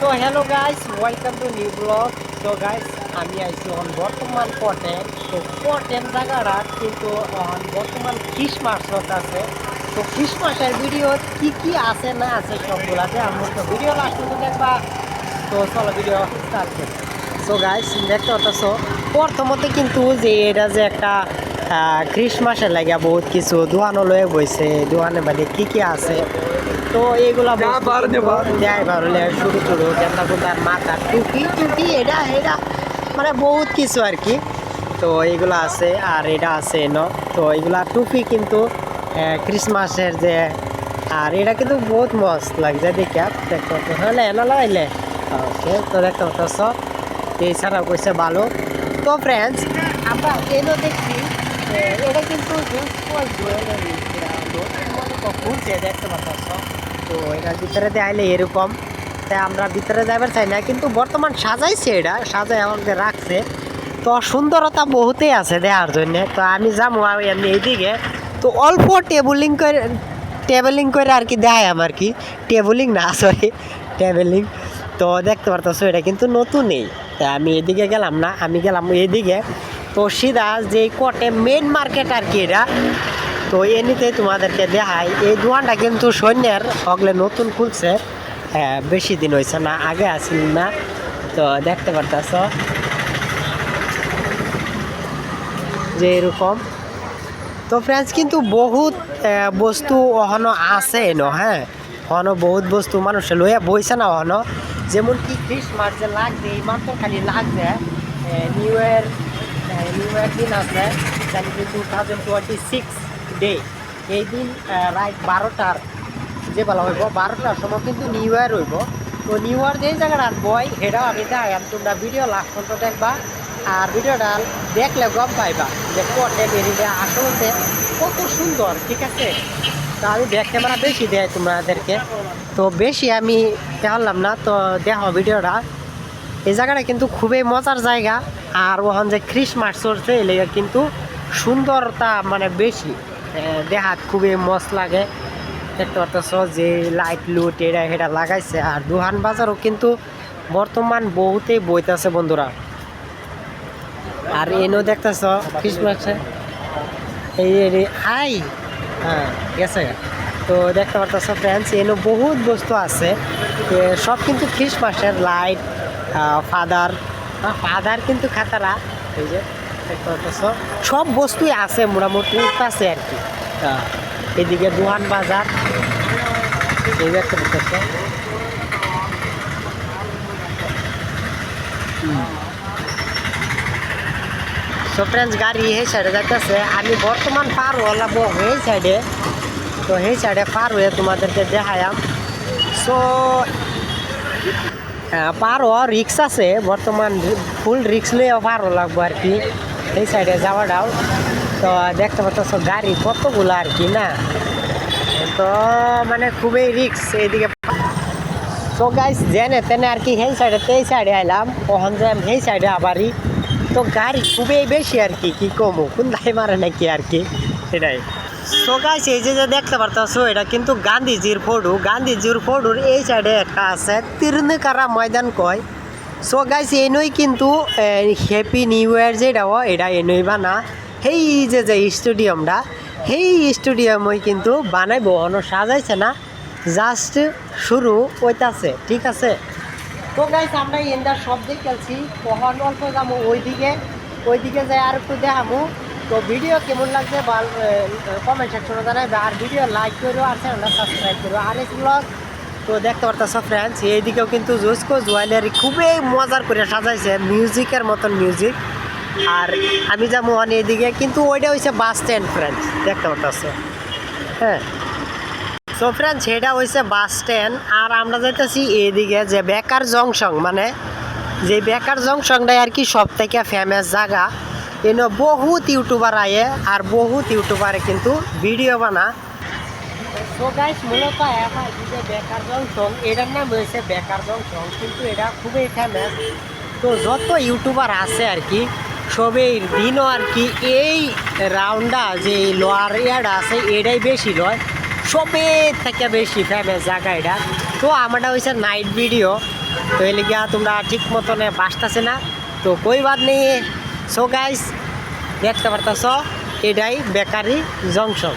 So hello guys welcome to new blog তো guys আমি আইছি এখন বর্তমান পটেন তো পটেন জায়গাটা কিন্তু এখন বর্তমান খ্রিসমাস আছে। তো খ্রিসমাসের ভিডিও কি কি আছে, না আছে সবগুলাতে আমি তো ভিডিও লাস্ট পর্যন্ত দেখবা। তো চলো ভিডিও স্টার্ট করি। সো গাইস দেখতে পাচ্ছ প্রথমত কিন্তু যে এটা যে একটা খ্রিসমাসের লাগে বহুত কিছু দোকানও লয়ে বইছে। দোকানে মানে কি কি আছে? তো নেবা। দেয় ভারলে শুরু শুরু গেন্দা গুন্দার মাথা টুপি টুপি এটা এটা মানে বহুত কিছু আর কি। তো এইগুলা আছে আর এটা আছে ন তো এইগুলা টুপি কিন্তু ক্রিসমাসের যে আর এটা কিন্তু বহুত মস্ত লাগছে দেখে দেখতে হলে এনে লাইলে ওকে তো দেখতে পাচ্ছ। এছাড়াও কইছে ভালো তো ফ্রেন্ডস আমরা এনো দেখছি এটা কিন্তু জুয়েলারি খুলছে দেখতে পাচ্ছ তো এটার ভিতরে দেখাইলে এরকম তাই আমরা ভিতরে যাবার চাই না কিন্তু বর্তমান সাজাইছে এটা সাজাই আমাকে রাখছে তো সুন্দরতা বহুতেই আছে দেখার জন্য। তো আমি যাব আমি এইদিকে তো অল্প টেবলিং করে টেবলিং করে আর কি দেয় আমার কি। টেবলিং না, সরি, টেবলিং। তো দেখতে পারতেছো, এটা কিন্তু নতুনই। তাই আমি এদিকে গেলাম না, আমি গেলাম এদিকে। তো সিধা যে কোটে মেন মার্কেট আর কি এটা। তো এমনিতেই তোমাদেরকে দেখায় এই দোকানটা কিন্তু সৈন্যের অগলে নতুন খুলছে। হ্যাঁ বেশি দিন হয়েছে না, আগে আসিল না। তো দেখতে পারতেছ। যে এরকম। তো ফ্রেন্ডস কিন্তু বহুত বস্তু অহনো আছে ন হ্যাঁ। অহনো বহুত বস্তু মানুষে লইয়া বইছে না অহনো যেমন কি খ্রিসমাস যে লাগছে এই মাত্র খালি লাগছে নিউ ইয়ার নিউ ইয়ার দিন আছে two thousand twenty six day এই দিন রাত বারোটার যে বলা হইব, বারোটার সময় কিন্তু নিউ ইয়ার হইব। তো নিউ ইয়ার যেই জায়গাটা বই সেটাও আমি দেখাম তোমরা ভিডিও লাস্ট পর্যন্ত দেখবা, আর ভিডিওটা দেখলে গম পাইবা যে কটে বেরিয়ে আসলে কত সুন্দর, ঠিক আছে? তো আমি ব্যাক ক্যামেরা বেশি দেয় তোমাদেরকে। তো বেশি আমি দেখালাম না, তো দেখো ভিডিওটা। এই জায়গাটা কিন্তু খুবই মজার জায়গা। আর ওখান যে খ্রিসমাস চলছে এই লেগে কিন্তু সুন্দরতা মানে বেশি। এ, দেখাত খুবই মস্ত লাগে। দেখতে পারতেছ যে লাইট লুট এটা এটা লাগাইছে। আর দোকান বাজারও কিন্তু বর্তমান বহুতেই বইতেছে বন্ধুরা। আর এনো দেখতেছ খ্রিসমাসে এই হাই! হ্যাঁ গেছে। তো দেখতে পারতেছ ফ্রেন্ডস এনো বহুত বস্তু আছে। সব কিন্তু খ্রিসমাসের লাইট ফাদার ফাদার কিন্তু খাতারা এই যে সব বস্তুই আছে মোটামুটি আছে আর কি। হ্যাঁ, এদিকে দোহান বাজার এই দেখতে পারতেছ তো ফ্রেন্ডস গাড়ি এই সাইডে যাইতেছে। আমি বর্তমান পার হলাম এই সাইডে তো এই সাইডে পার হয়ে তোমাদেরকে দেখায়াম। সো পার হওয়া রিক্স আছে, বর্তমান ফুল রিক্স নিয়ে পার লাগবো আর কি। এই সাইডে যাওয়াটাও তো দেখতে পাচ্ছ গাড়ি কতগুলো আর কি, না? তো মানে খুবই রিক্স এইদিকে। তো গাইস জেনে তেনে আর কি, সেই সাইডে এই সাইডে আইলাম ওখান যে সেই সাইডে আবারই। তো গাড়ি খুবই বেশি আর কি কি কমু কোন দায় মারে নাকি আর কি? সেটাই। তো গাইস এই যে দেখতে পারতেছো, এটা কিন্তু গান্ধীজির ফটো। গান্ধীজির ফটোর এই সাইডে একটা আছে, তিরনেকারা ময়দান কয়। সো গাইস এনেই কিন্তু হ্যাপি নিউ ইয়ার যেটাও এটা এনেই বানা সেই যে যে স্টেডিয়ামটা সেই স্টেডিয়ামই কিন্তু বানাই অন্য সাজাইছে না। জাস্ট শুরু ওইটাছে ঠিক আছে? তো গাইস আমরা এন্ডার সব খেলছি কখন অল্প যাব ওইদিকে ওইদিকে যাই আর একটু দেখাবো। তো ভিডিও কেমন লাগছে কমেন্ট সেকশনে জানাবে আর ভিডিও লাইক করো, আর চ্যানেলটা সাবস্ক্রাইব করো। আর এই ব্লগ তো দেখতে পারতেছ ফ্রেন্ডস এইদিকেও কিন্তু জুসকো জুয়েলারি খুবই মজার করে সাজাইছে মিউজিকের মতন মিউজিক আর আমি যাব অন এইদিকে, কিন্তু ওইটা হচ্ছে বাস স্ট্যান্ড ফ্রেন্ডস দেখতে পারতেছ। হ্যাঁ। সো ফ্রেন্ডস সেটা হয়েছে বাস স্ট্যান্ড আর আমরা যাইতেছি এইদিকে যে বেকার জংশন মানে যে বেকার জংশনটাই আর কি সব থেকে ফেমাস জায়গা। এনে বহুত ইউটিউবার আয়ে আর বহুত ইউটিউবারে কিন্তু ভিডিও বানা। সো গাইস মূলত এখন যে বেকার জংশন এটার নাম হয়েছে বেকার জংশন কিন্তু এটা খুবই ফেমাস তো যত ইউটিউবার আছে আর কি সবেই দিনও আর কি এই রাউন্ডা যে লোয়ার ইয়ারটা আছে, এটাই বেশি লয়। সবের থেকে বেশি ফেমাস জায়গা এটা। তো আমারটা হয়েছে নাইট ভিডিও তো এই লিগিয়া তোমরা ঠিক মতনে বাসতেছে না। তো কই বাদ নেই সো গাইস দেখতে পারতেছ, এটাই বেকারি জংশন।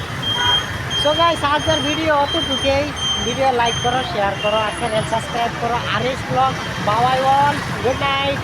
সো গাইস আজকের ভিডিও অতটুকুই। ভিডিও লাইক করো শেয়ার করো, আর চ্যানেল সাবস্ক্রাইব করো। আর S blog Babai one good night